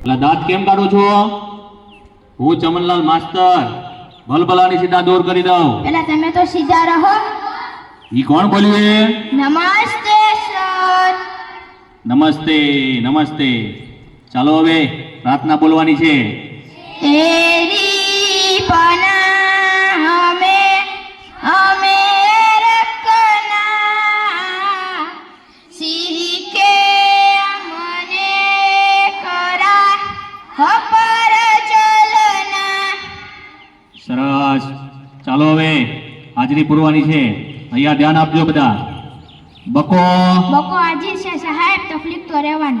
એટલે દાંત કેમ કાઢો છો? હું ચમનલાલ માસ્તર. ભલભલાની સીધા દૂર કરી દઉં. એટલે તમે તો સીધા રહો. ઈ કોણ બોલ્યું એ? નમસ્તે સર. નમસ્તે નમસ્તે. ચાલો હવે પ્રાર્થના બોલવાની છે. તેરી હાજરી પૂરવાની છે. અહીંયા ધ્યાન આપજો બધા. બકો. બકો હાજર છે સાહેબ તકલીફ તો રહેવાની.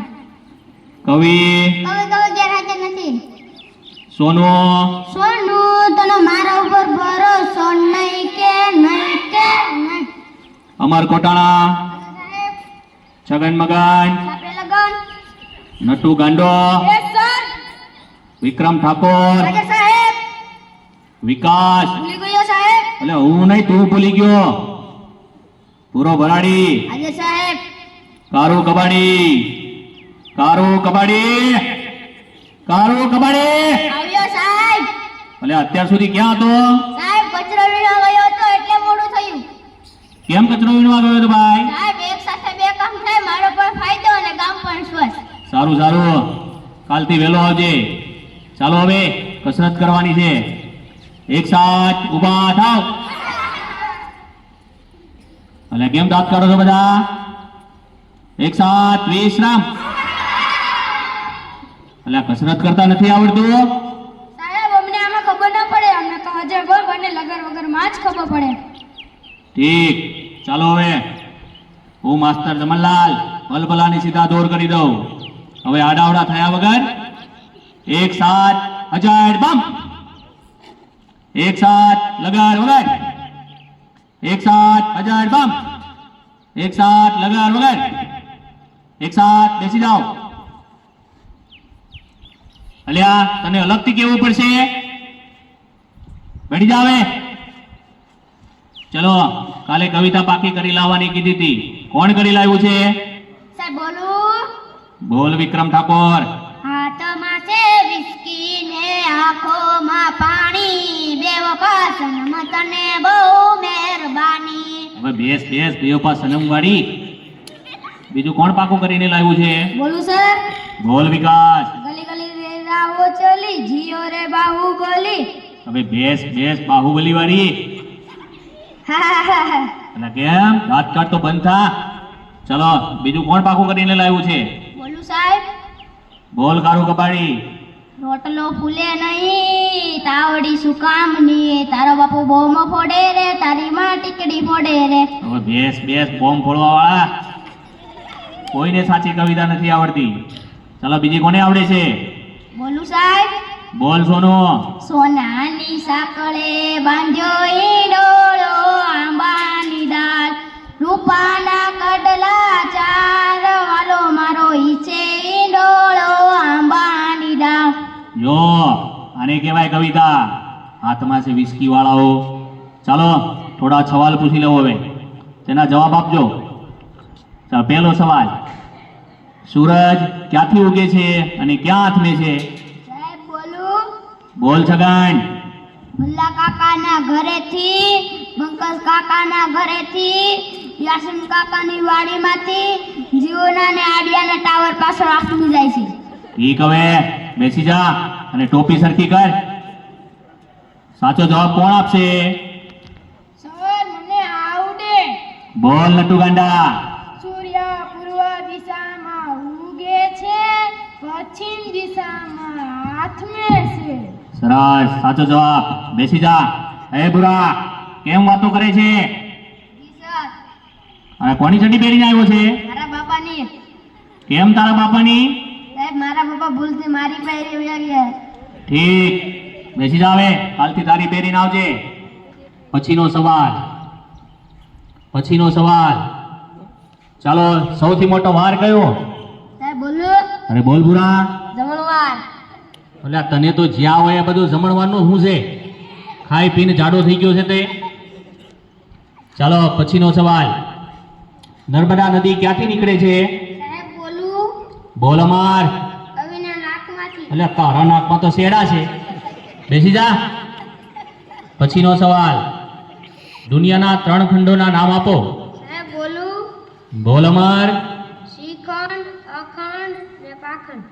કવિ. કવિ કવે ગેરહાજર નથી. સોનુ. સોનું તનો મારા ઉપર ભરોસો નહીં કે નહીં કે નહીં. અમર કોટાણા. છગન મગન. લગન. નટુ ગાંડો. વિક્રમ ઠાકોર. વિકાસ. એટલે હું નહીં તું ભૂલી ગયો. પૂરો ભરાડી આજે સાહેબ. કારુ કબાડી. કારો કબાડી. કારો કબાડી. આવ્યો સાહેબ. એટલે અત્યાર સુધી ક્યાં હતો? સાહેબ કચરો વીણવા ગયો હતો એટલે મોડું થયું. કેમ કચરો વીણવા ગયો હતો ભાઈ? સાહેબ એક સાથે બે કામ થાય મારો પણ ફાયદો અને ગામ પણ સ્વસ્થ. સારું સારું. કાલથી વહેલો આવજે. ચાલો હવે કસરત કરવાની છે. એક સાથ ઊભા થાવ. અને કેમ દાંત કરો છો બધા? એક સાથ વિશ્રામ. એટલે કસરત કરતા નથી આવડતું સાહેબ અમને આમાં ખબર ના પડે. અમને તો અજય ગોળ અને લગર વગરમાં જ ખબર પડે. ઠીક. ચાલો હવે. હું માસ્તર જમનલાલ ભલભલાની સીધા દોર કરી દઉં. હવે આડાવડા થયા વગર એક સાથ હજાર બમ. એક સાથ લગાડ વગર એક સાથ હજાર બમ. એક સાથ લગાડ વગર એક સાથ બેસી જાઓ. અલ્યા તને અલગથી કેવું પડશે? બેઠી જાવે ચલો કાલે કવિતા પાકી કરી લાવવાની કીધી હતી. કોણ કરી લાવ્યું છે? સાહેબ બોલું. બોલ વિક્રમ ઠાકોર. હાથમાં છે વિસ્કી ને આંખોમાં પાણી તને બહુ મહેરબાની. હવે બેસ બેસ દેવપા સનમ વાળી. બીજું કોણ પાકું કરીને લાવ્યું છે? બોલું સર. બોલ વિકાસ. ગલી ગલી રે રાહો ચલી જીઓ રે બાહુબલી. હવે બેસ બેસ બાહુબલી વાળી. અને કેમ? વાત કર તો બંધ થા. ચલો બીજું કોણ પાકું કરીને લાવ્યું છે? બોલું સાહેબ. બોલ કારું કબાડી. રોટલો ફૂલે નહીં તાવડી શું કામની તારો બાપુ બોમ ફોડે રે તારી માં ટીકડી ફોડે રે. હવે બેસ બેસ બોમ ફોડવા વાળા કોઈને સાચી કવિતા નથી આવડતી. ચલો બીજી કોને આવડે છે? બોલું સાહેબ? બોલ સોનો. સોનાની સાકળે બાંધ્યો ઈ આંબાની આને કહેવાય કવિતા. હાથમાં છે વિસ્કી વાળાઓ ચાલો થોડા સવાલ પૂછી લઉં હવે. તેના જવાબ આપજો. ચાલો પહેલો સવાલ. સૂરજ ક્યાંથી ઉગે છે અને ક્યાં હાથમે છે? બોલ. છગન. ભુલ્લા કાકાના ઘરેથી પંકજ કાકાના ઘરેથી યાસીન કાકાની વાડીમાંથી જીઓના ને આડિયાના ટાવર પાછળ આખું જાય છે. ઠીક હવે બેસી જા. અને ટોપી સરખી કર. સાચો જવાબ કોણ આપશે? સર મને આવડે. બોલ નટુ ગાંડા. સૂર્ય પૂર્વ દિશામાં ઉગે છે પશ્ચિમ દિશામાં હાથમે છે. સરસ સાચો જવાબ. બેસી જા. હે બુરા કેમ વાતો કરે છે? અને કોની ચડ્ડી પહેરીને આવ્યો છે? તારા બાપાની. કેમ તારા બાપાની? સાહેબ મારા પપ્પા ભૂલથી મારી પહેરી વયા ગયા ઠીક. બેસી જાવે કાલથી તારી પહેરીને આવજે. પછીનો સવાલ. પછીનો સવાલ. ચાલો સૌથી મોટો વાર કયો? સાહેબ બોલું. અરે બોલ બુરા જમણવાર. એટલે તને તો જ્યાં હોય એ બધું જમણવાનું શું છે? ખાઈ પીને જાડો થઈ ગયો છે તે. ચાલો પછીનો સવાલ. નર્મદા નદી ક્યાંથી નીકળે છે? બોલું અમાર. એટલે તારા નાકમાં તો શેડા છે. બેસી જા. પછીનો સવાલ. દુનિયાના ત્રણ ખંડોના નામ આપો. બોલ. અમાર. શ્રીખંડ અખંડ ને પાખંડ.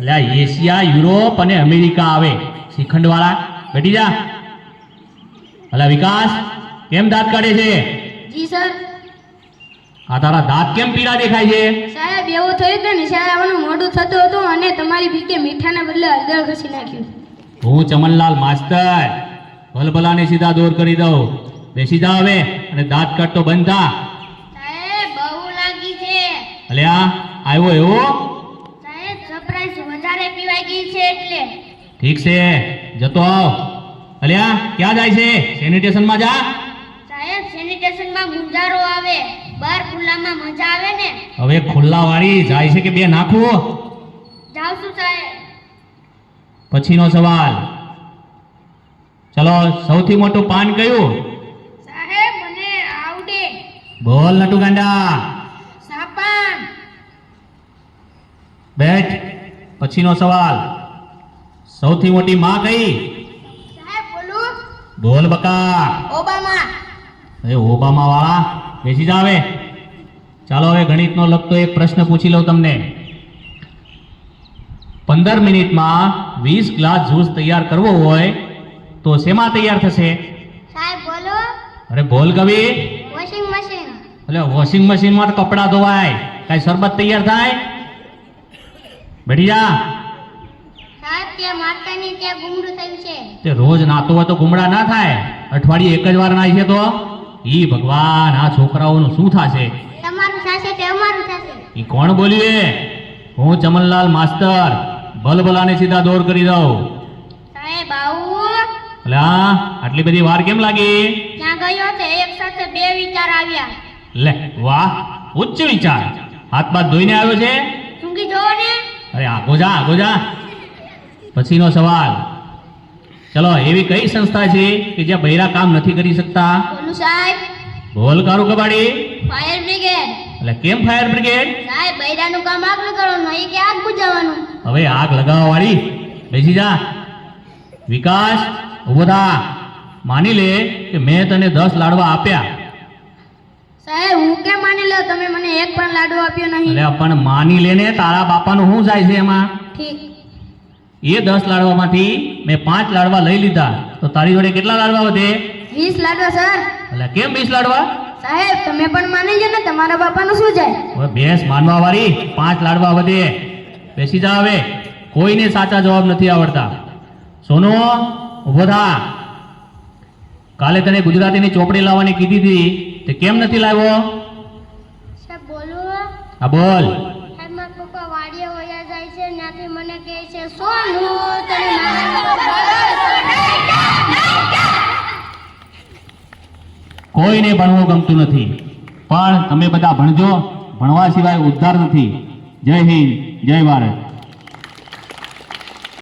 એટલે એશિયા યુરોપ અને અમેરિકા આવે. શ્રીખંડ વાળા બેઠી જા. એટલે વિકાસ કેમ દાંત કાઢે છે? જી સર. આ તારા દાંત કેમ પીળા દેખાય છે? સાહેબ એવું થયું કે નિશાળ આવવાનું મોડું થતું હતું અને તમારી ભીકે મીઠાના બદલે હળદર ઘસી નાખ્યું. હું ચમનલાલ માસ્તર. ભલભલાને સીધા દૂર કરી દઉં. બેસી જા હવે અને દાંત કાઢતો બંધ થા. સાહેબ બહુ લાગી છે. અલ્યા આવ્યો એવો? સાહેબ સરપ્રાઈઝ વધારે પીવાઈ ગઈ છે એટલે. ઠીક છે જતો આવ. અલ્યા ક્યાં જાય છે? સેનિટેશનમાં જા. સાહેબ સેનિટેશનમાં ગુંજારો આવે. બહાર ખુલ્લામાં મજા આવે ને? હવે ખુલ્લા વાળી જાય છે કે બે નાખવું જાવ છું સાહેબ. પછીનો સવાલ. ચલો સૌથી મોટું પાન કયું? સાહેબ મને આવડે. બોલ નટુ ગાંડા. સાપાન. બેઠ. પછીનો સવાલ. સૌથી મોટી માં કઈ? સાહેબ બોલું. બોલ બકા. ઓબામા. એ ઓબામા વાળા બેસી જાવે ચાલો હવે ગણિતનો લગતો એક પ્રશ્ન પૂછી લઉં તમને. પંદર મિનિટમાં વીસ ગ્લાસ જ્યુસ તૈયાર કરવો હોય તો શેમાં તૈયાર થશે? સાહેબ બોલો. અરે બોલ કવિ. Washing machine. એટલે વોશિંગ મશીનમાં કપડાં ધોવાય. કાંઈ શરબત તૈયાર થાય? બેઠી જા. તે રોજ નાતો હોય તો ગુમડા ના થાય. અઠવાડિયે એક જ વાર નાય છે તો? ઈ ભગવાન આ છોકરાઓનું શું થશે? તમારું થશે તે અમારું થશે? ઈ કોણ બોલ્યું એ હું ચમનલાલ માસ્તર ભલભલાને સીધા દોર કરી દઉં. સાહેબ આવું. એટલે આટલી બધી વાર કેમ લાગી? ત્યાં ગયો તે એક સાથે બે વિચાર આવ્યા. લે વાહ ઉચ્ચ વિચાર. હાથ બાદ ધોઈને આવ્યો છે? સૂંઘી જો ને. અરે આગો જા આગો જા. પછીનો સવાલ. ચલો એવી કઈ સંસ્થા છે કે જ્યાં બૈરા કામ નથી કરી શકતા? સાહેબ. બોલ કારું કબાડી. Fire brigade. એટલે કેમ ફાયર બ્રિગેડ? સાહેબ બૈરાનું કામ આગ કરવાનું એ કે આગ બુજાવવાનું. હવે આગ લગાવવા વાળી બેસી જા. વિકાસ ઊભો થા. માની લે કે મેં તને દસ લાડવા આપ્યા. સાહેબ હું કેમ માની લો? તમે મને એક પણ લાડવો આપ્યો નહીં. એટલે પણ માની લે ને તારા બાપાનું શું જાય છે એમાં? ઠીક. એ દસ લાડવામાંથી મેં પાંચ લાડવા લઈ લીધા. તો તારી જોડે કેટલા લાડવા વધે? વીસ લાડવા સર. એટલે કેમ લાડવા સાહેબ તમે પણ માની લો ને તમારા બાપાનું શું જાય? ભેંસ માનવા વાળી પાંચ લાડવા વધે. બેસી જા હવે. કોઈને સાચા જવાબ નથી આવડતા. સોનો ઊભો થા. કાલે તને ગુજરાતીની ચોપડી લાવવાની કીધી હતી. તે કેમ નથી લાવ્યો? હા બોલ. પપ્પા વાડીએ હોયા જાય છે ત્યાંથી મને કહે છે સોનું તને કોઈને ભણવું ગમતું નથી. પણ તમે બધા ભણજો. ભણવા સિવાય ઉદ્ધાર નથી. જય હિન્દ, જય ભારત.